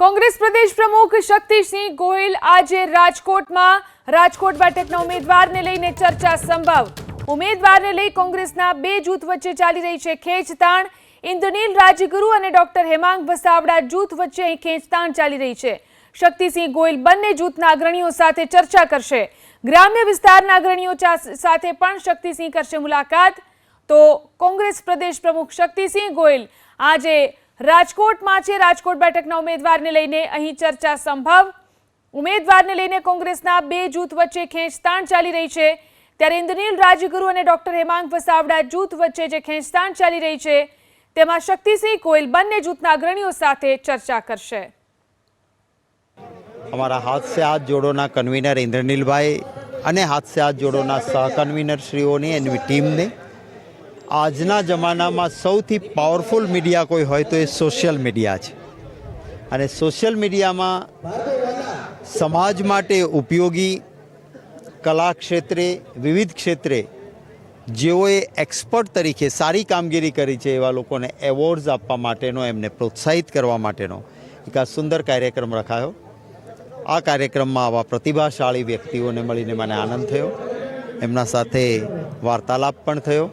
કોંગ્રેસ પ્રદેશ પ્રમુખ શક્તિસિંહ ગોહિલ આજે રાજકોટમાં રાજકોટ બેઠકના ઉમેદવારને લઈને ચર્ચા સંભવ. ઉમેદવારને લઈ કોંગ્રેસના બે જૂથ વચ્ચે ચાલી રહી છે ખેંચતાણ. ઇન્દ્રનીલ રાજગુરુ અને ડોક્ટર હેમાંગ વસાવડા જૂથ વચ્ચે અહીં ખેંચતાણ ચાલી રહી છે. શક્તિસિંહ ગોહિલ બંને જૂથના અગ્રણીઓ સાથે ચર્ચા કરશે. ગ્રામ્ય વિસ્તારના અગ્રણીઓ સાથે પણ શક્તિસિંહ કરશે મુલાકાત. તો કોંગ્રેસ પ્રદેશ પ્રમુખ શક્તિસિંહ ગોયલ આજે રાજકોટમાં છે. રાજકોટ બેઠકના ઉમેદવારને લઈને અહીં ચર્ચા સંભવ. ઉમેદવારને લઈને કોંગ્રેસના બે જૂથ વચ્ચે ખેંચતાણ ચાલી રહી છે. ત્યારે ઇન્દ્રનીલ રાજગુરુ અને ડોક્ટર હેમાંગ વસાવડા જૂથ વચ્ચે જે ખેંચતાણ ચાલી રહી છે, તેમાં શક્તિસિંહ કોયલ બંને જૂથના અગ્રણીઓ સાથે ચર્ચા કરશે. અમારા હાથ સે હાથ જોડોના કન્વીનર ઇન્દ્રનીલભાઈ અને હાથ સે હાથ જોડોના સહ કન્વીનર શ્રીઓની એની ટીમને આજના જમાનામાં સૌથી પાવરફુલ મીડિયા કોઈ હોય તો એ સોશિયલ મીડિયા છે. અને સોશિયલ મીડિયામાં સમાજ માટે ઉપયોગી કલા ક્ષેત્રે, વિવિધ ક્ષેત્રે જેઓએ એક્સપર્ટ તરીકે સારી કામગીરી કરી છે એવા લોકોને એવોર્ડ્સ આપવા માટેનો, એમને પ્રોત્સાહિત કરવા માટેનો એક આ સુંદર કાર્યક્રમ રખાયો. આ કાર્યક્રમમાં આવા પ્રતિભાશાળી વ્યક્તિઓને મળીને મને આનંદ થયો. એમના સાથે વાર્તાલાપ પણ થયો.